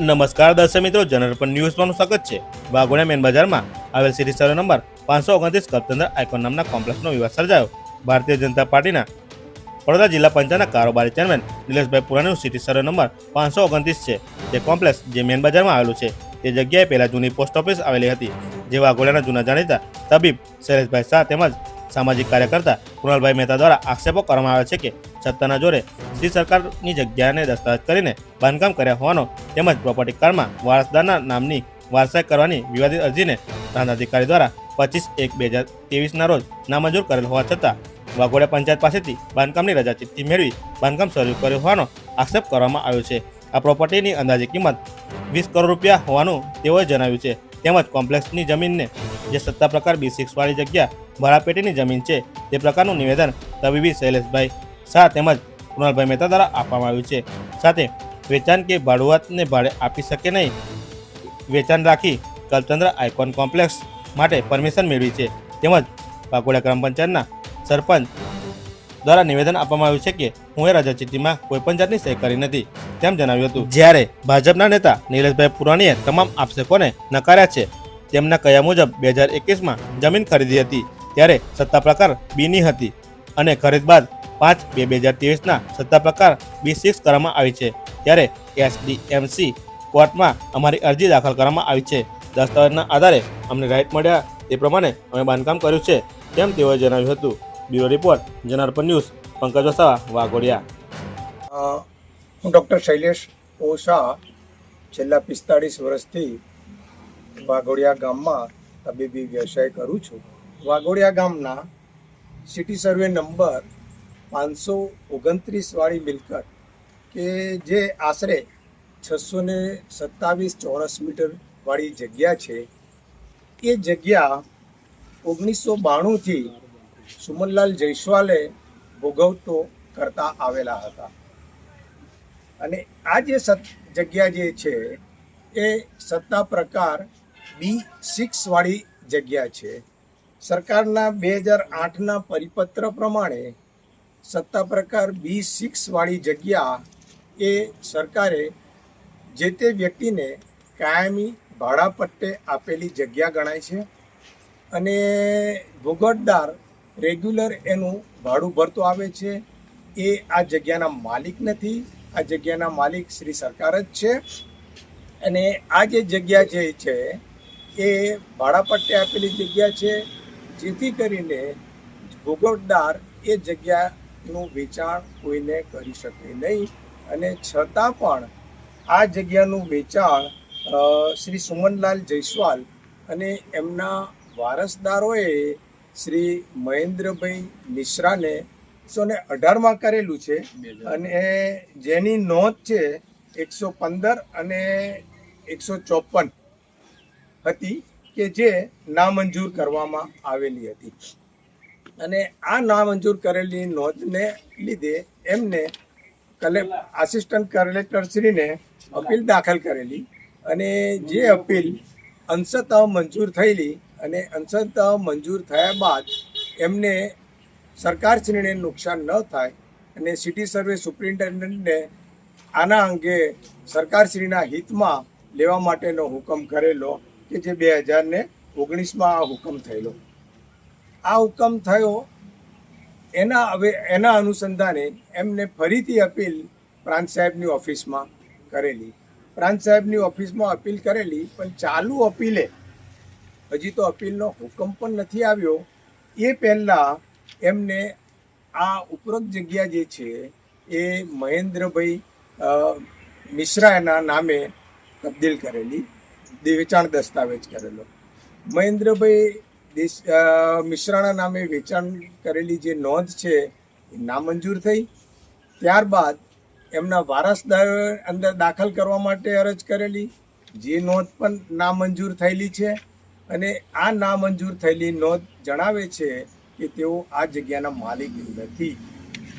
નમસ્કાર દર્શક મિત્રો જનરપન ન્યૂઝમાં સ્વાગત છે. વાઘોડિયા મેન બજારમાં આવેલ સિટી સર્વે નંબર પાંચસો ઓગણત્રીસ કપચંદ્ર આઇકોન નામના કોમ્પ્લેક્સનો વિવાદ સર્જાયો. ભારતીય જનતા પાર્ટીના વડોદરા જિલ્લા પંચાયતના કારોબારી ચેરમેન નિલેશભાઈ પુરાણીનું સિટી સર્વે નંબર પાંચસો ઓગણત્રીસ છે. તે કોમ્પ્લેક્સ જે મેન બજારમાં આવેલું છે, તે જગ્યાએ પહેલાં જૂની પોસ્ટ ઓફિસ આવેલી હતી, જે વાઘોડિયાના જૂના જાણીતા તબીબ શૈલેષભાઈ શાહ તેમજ સામાજિક કાર્યકર્તા કૃણાલભાઈ મહેતા દ્વારા આક્ષેપો કરવામાં આવ્યા છે કે સત્તાના જોરે શ્રી સરકારની જગ્યાને દસ્તાવેજ કરીને બાંધકામ કર્યા હોવાનો તેમજ પ્રોપર્ટી કાર્ડમાં વારસદારના નામની વારસાઈ કરવાની વિવાદિત અરજીને પ્રાંત અધિકારી દ્વારા પચીસ એક બે હજાર ત્રેવીસના રોજ નામંજૂર કરેલ હોવા છતાં વાઘોડિયા પંચાયત પાસેથી બાંધકામની રજા ચિઠ્ઠી મેળવી બાંધકામ શરૂ કર્યું હોવાનો આક્ષેપ કરવામાં આવ્યો છે. આ પ્રોપર્ટીની અંદાજે કિંમત વીસ કરોડ રૂપિયા હોવાનું તેઓએ જણાવ્યું છે. તેમજ કોમ્પ્લેક્સની જમીનને જે સત્તા પ્રકાર બી સિક્સવાળી જગ્યા ભાડાપેટીની જમીન છે તે પ્રકારનું નિવેદન તબીબી શૈલેષભાઈ શાહ તેમજ કૃણાલભાઈ મહેતા દ્વારા આપવામાં આવ્યું છે. સાથે વેચાણ કે ભાડુઆતને ભાડે આપી શકે નહીં. વેચાણ રાખી કલતંત્ર આઇકોન કોમ્પ્લેક્સ માટે પરમિશન મેળવી છે. તેમજ પાકોડા ગ્રામ પંચાયતના સરપંચ દ્વારા નિવેદન આપવામાં આવ્યું છે કે હું એ રજા ચિઠ્ઠીમાં કોઈ પણ જાતની સહી કરી નથી. તેમ જણાવ્યું હતું. જ્યારે ભાજપના નેતા નીલેશભાઈ પુરાણીએ તમામ આક્ષેપોને નકાર્યા છે. તેમના કહ્યા મુજબ બે હજાર એકવીસમાં જમીન ખરીદી હતી? ત્યારે સત્તા પ્રકાર બીની હતી અને ખરીદ બાદ પાંચ બે બે હજાર ત્રેવીસના સત્તા પ્રકાર બી સિક્સ કરવામાં આવી છે. ત્યારે એસડીએમસી કોર્ટમાં અમારી અરજી દાખલ કરવામાં આવી છે. દસ્તાવેજના આધારે અમને રાઇટ મળ્યા તે પ્રમાણે અમે બાંધકામ કર્યું છે તેમ તેઓએ જણાવ્યું હતું. Bureau report Janarpan news, Pankaj Vasava, Waghodia. હું ડૉક્ટર શૈલેષ ઓશા છેલ્લા પિસ્તાળીસ વર્ષથી વાઘોડિયા ગામમાં તબીબી વ્યવસાય કરું છું. વાઘોડિયા ગામના સિટી સર્વે નંબર પાંચસો ઓગણત્રીસવાળી મિલકત કે જે આશરે છસો ને સત્તાવીસ ચોરસ મીટરવાળી જગ્યા છે. એ જગ્યા ઓગણીસો બાણુંથી સુમનલાલ જયસ્વાલે ભોગવતો કરતા આવેલા હતા. અને આ જે જગ્યા જે છે, એ સત્તા પ્રકાર બી સિક્સવાળી જગ્યા છે. સરકારના બે હજાર આઠના પરિપત્ર પ્રમાણે સત્તા પ્રકાર બી સિક્સવાળી જગ્યા એ સરકારે જે તે વ્યક્તિને કાયમી ભાડાપટ્ટે આપેલી જગ્યા ગણાય છે અને ભોગવટદાર રેગ્યુલર એનું ભાડું ભરતો આવે છે. એ આ જગ્યાના માલિક નથી. આ જગ્યાના માલિક શ્રી સરકાર જ છે. અને આ જે જગ્યા જે છે, એ ભાડાપટ્ટે આપેલી જગ્યા છે. જેથી કરીને ભોગવટદાર એ જગ્યાનું વેચાણ કોઈને કરી શકે નહીં અને છતાં પણ આ જગ્યાનું વેચાણ શ્રી સુમનલાલ જયસ્વાલ અને એમના વારસદારોએ શ્રી મહેન્દ્રભાઈ મિશ્રાને એકસો ને અઢારમાં કરેલું છે અને જેની નોંધ છે એકસો પંદર અને એકસો ચોપન હતી. કે જે નામંજૂર કરવામાં આવેલી હતી. અને આ નામંજૂર કરેલી નોંધને લીધે એમને કલે આસિસ્ટન્ટ કલેક્ટરશ્રીને અપીલ દાખલ કરેલી અને જે અપીલ અંશતઃ મંજૂર થયેલી અને અંશતઃ મંજૂર થયા બાદ એમને સરકારશ્રીને નુકસાન ન થાય અને સિટી સર્વે સુપ્રિન્ટેન્ડન્ટને આના અંગે સરકારશ્રીના હિતમાં લેવા માટેનો હુકમ કરેલો કે જે બે હજાર ને ઓગણીસમાં આ હુકમ થયેલો. આ હુકમ થયો એના હવે એના અનુસંધાને એમને ફરીથી અપીલ પ્રાંત સાહેબની ઓફિસમાં કરેલી. પ્રાંત સાહેબની ઓફિસમાં અપીલ કરેલી, પણ ચાલુ અપીલે હજી તો અપીલનો હુકમ પણ નથી આવ્યો. એ પહેલાં એમને આ ઉપરોક્ત જગ્યા જે છે એ મહેન્દ્રભાઈ મિશ્રા એના નામે તબદીલ કરેલી. વેચાણ દસ્તાવેજ કરેલો. મહેન્દ્રભાઈ દેશ મિશ્રાના નામે વેચાણ કરેલી જે નોંધ છે, એ નામંજૂર થઈ. ત્યારબાદ એમના વારસદાર અંદર દાખલ કરવા માટે અરજ કરેલી. જે નોંધ પણ નામંજૂર થયેલી છે અને આ નામંજૂર થયેલી નોંધ જણાવે છે કે તેઓ આ જગ્યાના માલિક નથી.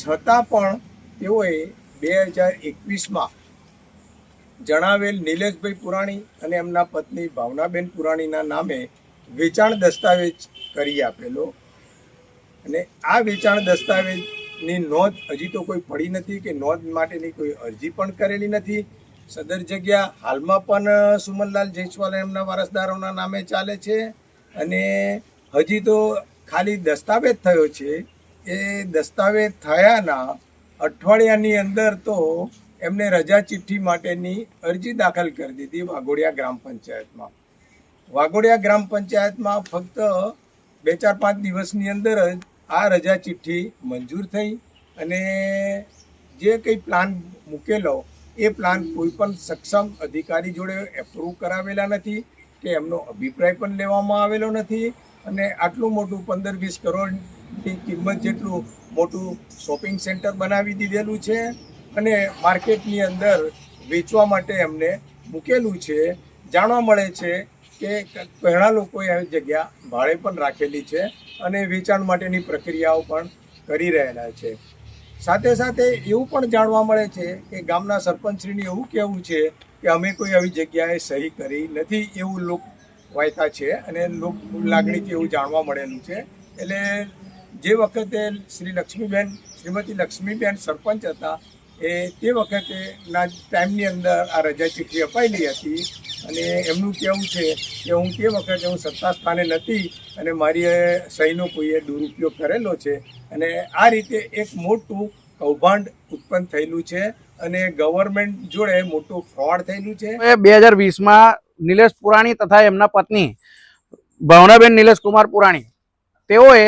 છતાં પણ તેઓએ બે હજાર એકવીસમાં જણાવેલ નિલેશભાઈ પુરાણી અને એમના પત્ની ભાવનાબેન પુરાણીના નામે વેચાણ દસ્તાવેજ કરી આપેલો. અને આ વેચાણ દસ્તાવેજની નોંધ હજી તો કોઈ પડી નથી કે નોંધ માટેની કોઈ અરજી પણ કરેલી નથી. સદર જગ્યા હાલમાં પણ સુમનલાલ જયસ્વાલ એમના વારસદારોના નામે ચાલે છે અને હજી તો ખાલી દસ્તાવેજ થયો છે. એ દસ્તાવેજ થયાના અઠવાડિયાની અંદર તો એમને રજા ચિઠ્ઠી માટેની અરજી દાખલ કરી દીધી વાઘોડિયા ગ્રામ પંચાયતમાં. વાઘોડિયા ગ્રામ પંચાયતમાં ફક્ત બે ચાર પાંચ દિવસની અંદર જ આ રજા ચિઠ્ઠી મંજૂર થઈ અને જે કંઈ પ્લાન મૂકેલો એ પ્લાન કોઈ પણ સક્ષમ અધિકારી જોડે એપ્રૂવ કરાવેલા નથી કે એમનો અભિપ્રાય પણ લેવામાં આવેલો નથી અને આટલું મોટું પંદર વીસ કરોડની કિંમત જેટલું મોટું શોપિંગ સેન્ટર બનાવી દીધેલું છે. અને માર્કેટની અંદર વેચવા માટે એમને મૂકેલું છે. જાણવા મળે છે કે ઘણા લોકોએ આવી જગ્યા ભાડે પણ રાખેલી છે અને વેચાણ માટેની પ્રક્રિયાઓ પણ કરી રહેલા છે. સાથે સાથે એવું પણ જાણવા મળે છે કે ગામના સરપંચશ્રીને એવું કહેવું છે કે અમે કોઈ આવી જગ્યાએ સહી કરી નથી એવું લોક વાયતા છે અને લોક લાગણીથી એવું જાણવા મળેલું છે. એટલે જે વખતે શ્રી લક્ષ્મીબેન, શ્રીમતી લક્ષ્મીબેન સરપંચ હતા એ તે વખતે ના ટાઈમની અંદર આ રજા ચિઠ્ઠી અપાયેલી હતી અને એમનું કહેવું છે કે હું તે વખતે હું સત્તા સ્થાને નથી અને મારી સહીનો કોઈએ દુરુપયોગ કરેલો છે. અને આ રીતે એક મોટું કૌભાંડ ઉત્પન્ન થયેલું છે અને ગવર્મેન્ટ જોડે મોટું ફ્રોડ થયેલું છે. બે હજાર વીસમાં નિલેશ પુરાણી તથા એમના પત્ની ભાવનાબેન નિલેશ કુમાર પુરાણી તેઓએ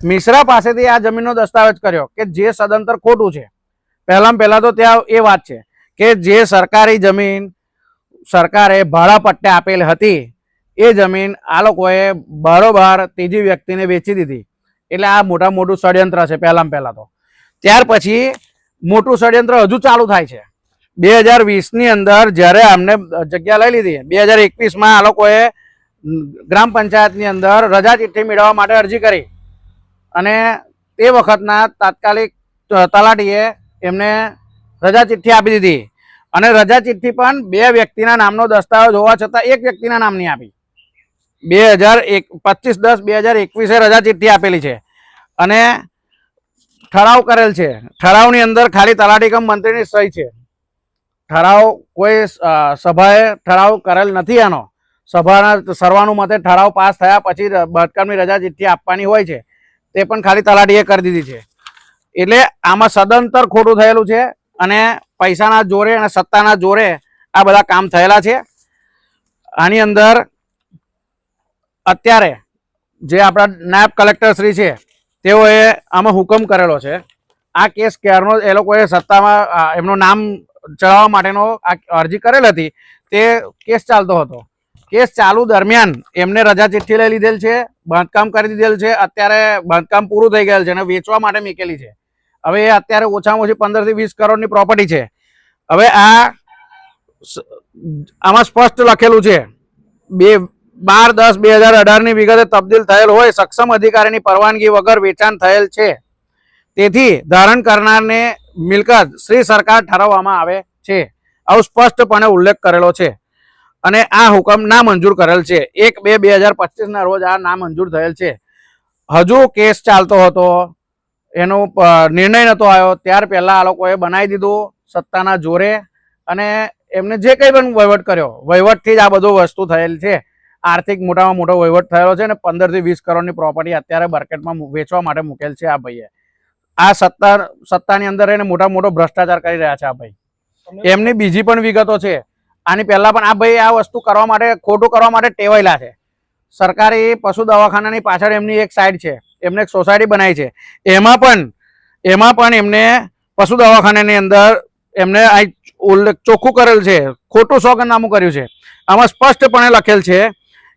મિશ્રા પાસેથી આ જમીનનો દસ્તાવેજ કર્યો કે જે સદંતર ખોટું છે. પહેલામાં પહેલા તો ત્યાં એ વાત છે કે જે સરકારી જમીન સરકારે ભાડા પટ્ટે આપેલ હતી, એ જમીન આ લોકોએ બારોબાર ત્રીજી વ્યક્તિને વેચી દીધી. એટલે આ મોટા મોટું ષડયંત્ર છે પહેલામાં પહેલાં તો. ત્યાર પછી મોટું ષડયંત્ર હજુ ચાલુ થાય છે. બે હજાર વીસની અંદર જ્યારે અમને જગ્યા લઈ લીધી, બે હજાર એકવીસમાં આ લોકોએ ગ્રામ પંચાયતની અંદર રજા ચિઠ્ઠી મેળવવા માટે અરજી કરી. અને તે વખતના તાત્કાલિક તલાટીએ એમને રજા ચિઠ્ઠી આપી દીધી. અને રજા ચિઠ્ઠી પણ બે વ્યક્તિના નામનો દસ્તાવેજ હોવા છતાં એક વ્યક્તિના નામની આપી. બે હજાર એક, પચીસ દસ બે હજાર એકવીસે રજા ચિઠ્ઠી આપેલી છે. અને ઠરાવ કરેલ છે. ઠરાવની અંદર ખાલી તલાટી કમ મંત્રીની સહી છે. ઠરાવ કોઈ સભાએ ઠરાવ કરેલ નથી એનો સભાના સર્વાનુમતે ઠરાવ પાસ થયા પછી ર- રજા ચિઠ્ઠી આપવાની હોય છે. તે પણ ખાલી તલાટીએ કરી દીધી છે. એટલે આમાં સદંતર ખોટું થયેલું છે અને પૈસાના જોરે અને સત્તાના જોરે આ બધા કામ થયેલા છે. આની અંદર અત્યારે જે આપણા નાયબ કલેક્ટરશ્રી છે, તેઓએ આમાં હુકમ કરેલો છે. આ કેસ ક્યારનો એ લોકોએ સત્તામાં એમનું નામ ચડાવવા માટેનો આ અરજી કરેલ હતી, તે કેસ ચાલતો હતો. કેસ ચાલુ દરમિયાન એમને રજા ચિઠ્ઠી લઈ લીધેલ છે, બાંધકામ કરી દીધેલ છે, અત્યારે બાંધકામ પૂરું થઈ ગયેલ છે અને વેચવા માટે મૂકેલી છે. હવે એ અત્યારે ઓછામાં ઓછી પંદરથી વીસ કરોડની પ્રોપર્ટી છે. હવે આ આમાં સ્પષ્ટ લખેલું છે, બે, બાર દસ બે હજાર અઢારની વિગતે તબદીલ થયેલ હોય, સક્ષમ અધિકારીની પરવાનગી વગર વેચાણ થયેલ છે. તેથી ધારણ કરનારને મિલકત શ્રી સરકાર ઠરાવવામાં આવે છે. આવું સ્પષ્ટપણે ઉલ્લેખ કરેલો છે. અને આ હુકમ ના મંજૂર કરેલ છે. એક બે બે હજાર પચીસના રોજ આ ના મંજૂર થયેલ છે. હજુ કેસ ચાલતો હતો. એનો નિર્ણય નહોતો આવ્યો. ત્યાર પહેલા આ લોકોએ બનાવી દીધું સત્તાના જોરે અને એમને જે કંઈ પણ વહીવટ કર્યો વહીવટથી જ આ બધું વસ્તુ થયેલ છે. આર્થિક મોટામાં મોટો વહીવટ થયેલો છે અને પંદરથી વીસ કરોડની પ્રોપર્ટી અત્યારે માર્કેટમાં વેચવા માટે મૂકેલ છે આ ભાઈએ. આ સત્તા સત્તાની અંદર એને મોટા મોટો ભ્રષ્ટાચાર કરી રહ્યા છે આ ભાઈ. એમની બીજી પણ વિગતો છે. આની પહેલાં પણ આ ભાઈ આ વસ્તુ કરવા માટે, ખોટું કરવા માટે ટેવાયેલા છે. સરકારી પશુ દવાખાનાની પાછળ એમની એક સાઈડ છે. એમને એક સોસાયટી બનાવી છે. એમાં પણ એમાં પણ એમને પશુ દવાખાનાની અંદર એમને આ ઉલ્લેખ ચોખ્ખું કરેલ છે. ખોટું સોગંદનામું કર્યું છે. આમાં સ્પષ્ટપણે લખેલ છે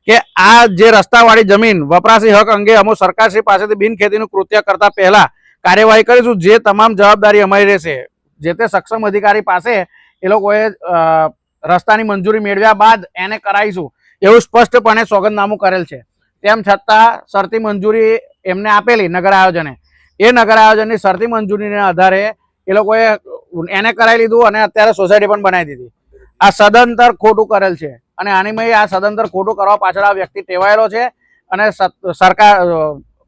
કે આ જે રસ્તાવાળી જમીન, વપરાશી હક અંગે અમુક સરકારશ્રી પાસેથી બિનખેતીનું કૃત્ય કરતા પહેલા કાર્યવાહી કરીશું. જે તમામ જવાબદારી અમારી રહેશે. જે તે સક્ષમ અધિકારી પાસે એ લોકોએ રસ્તાની મંજૂરી મેળવ્યા બાદ એને કરાવીશું એવું સ્પષ્ટપણે સોગંદનામું કરેલ છે. તેમ છતાં શરતી મંજૂરી એમને આપેલી નગર આયોજને. એ નગર આયોજનની શરતી મંજૂરીના આધારે એ લોકોએ એને કરાવી લીધું અને અત્યારે સોસાયટી પણ બનાવી દીધી. આ સદંતર ખોટું કરેલ છે અને આનીમય આ સદંતર ખોટું કરવા પાછળ આ વ્યક્તિ ટેવાયેલો છે અને સરકાર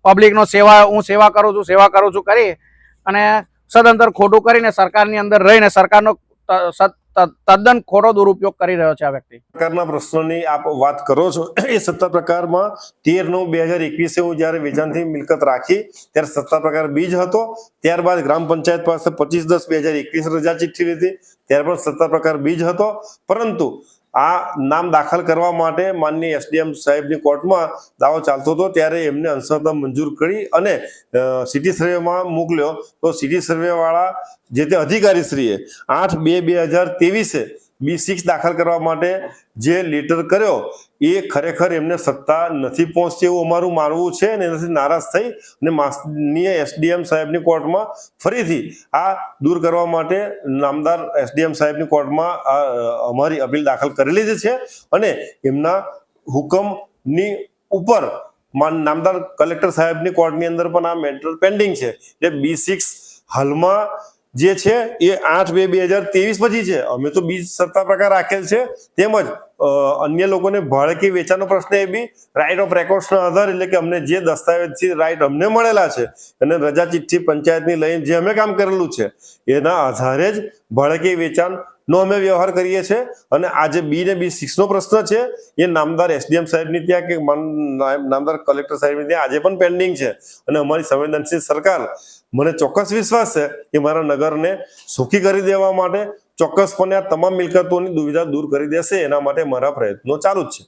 પબ્લિકનો સેવા, હું સેવા કરું છું, સેવા કરું છું કરી અને સદંતર ખોટું કરીને સરકારની અંદર રહીને સરકારનો તદ્દન ખોટો દુરુપયોગ કરી રહ્યો છે આ વ્યક્તિ. પ્રકારના પ્રશ્નોની આપ વાત કરો છો, એ સત્તા પ્રકારમાં તેર નવ બે હજાર એકવીસે હું જ્યારે વેચાણથી મિલકત રાખી, ત્યારે સત્તા પ્રકાર બીજ હતો. ત્યારબાદ ગ્રામ પંચાયત પાસે પચીસ દસ બે હજાર એકવીસ રજા ચિઠ્ઠી લીધી પણ સત્તા પ્રકાર બીજ હતો. પરંતુ આ નામ દાખલ કરવા માટે માનનીય એસડીએમ સાહેબની કોર્ટમાં દાવો ચાલતો હતો, ત્યારે એમને અંશતઃ મંજૂર કરી અને સિટી સર્વેમાં મોકલ્યો. તો સિટી સર્વેવાળા જે તે અધિકારીશ્રીએ આઠ બે બે હજાર ત્રેવીસે બી સિક્સ દાખલ કરવા માટે જે લેટર કર્યો, એ ખરેખર એમને સત્તા નથી પહોંચતી એવું અમારું માનવું છે અને એનાથી નારાજ થઈ અને માનનીય એસડીએમ સાહેબની કોર્ટમાં ફરીથી આ દૂર કરવા માટે નામદાર એસડીએમ સાહેબની કોર્ટમાં અમારી અપીલ દાખલ કરેલી જ છે અને એમના હુકમની ઉપર નામદાર કલેક્ટર સાહેબની કોર્ટની અંદર પણ આ મેટર પેન્ડિંગ છે. એટલે બી સિક્સ હાલમાં જે છે એ આઠ બે બે હજાર ત્રેવીસ પછી છે. અમે તો બીજ સત્તા પ્રકાર રાખેલ છે. તેમજ અન્ય લોકોને ભાડે વેચાણનો પ્રશ્ન એ બી રાઇટ ઓફ રેકોર્ડ્સના આધાર એટલે કે અમને જે દસ્તાવેજથી રાઇટ અમને મળેલા છે અને રજા ચિઠ્ઠી પંચાયતની લઈને જે અમે કામ કરેલું છે, એના આધારે જ ભાડે કે વેચાણ નો અમે વ્યવહાર કરીએ છીએ અને આ જે બી ને બી સિક્સ નો પ્રશ્ન છે. એ નામદાર એસડીએમ સાહેબની ત્યાં કે નામદાર કલેક્ટર સાહેબની ત્યાં આજે પણ પેન્ડિંગ છે. અને અમારી સંવેદનશીલ સરકાર મને ચોક્કસ વિશ્વાસ છે કે મારા નગરને સુખી કરી દેવા માટે ચોક્કસપણે આ તમામ મિલકતોની દુવિધા દૂર કરી દેશે. એના માટે મારા પ્રયત્નો ચાલુ જ છે.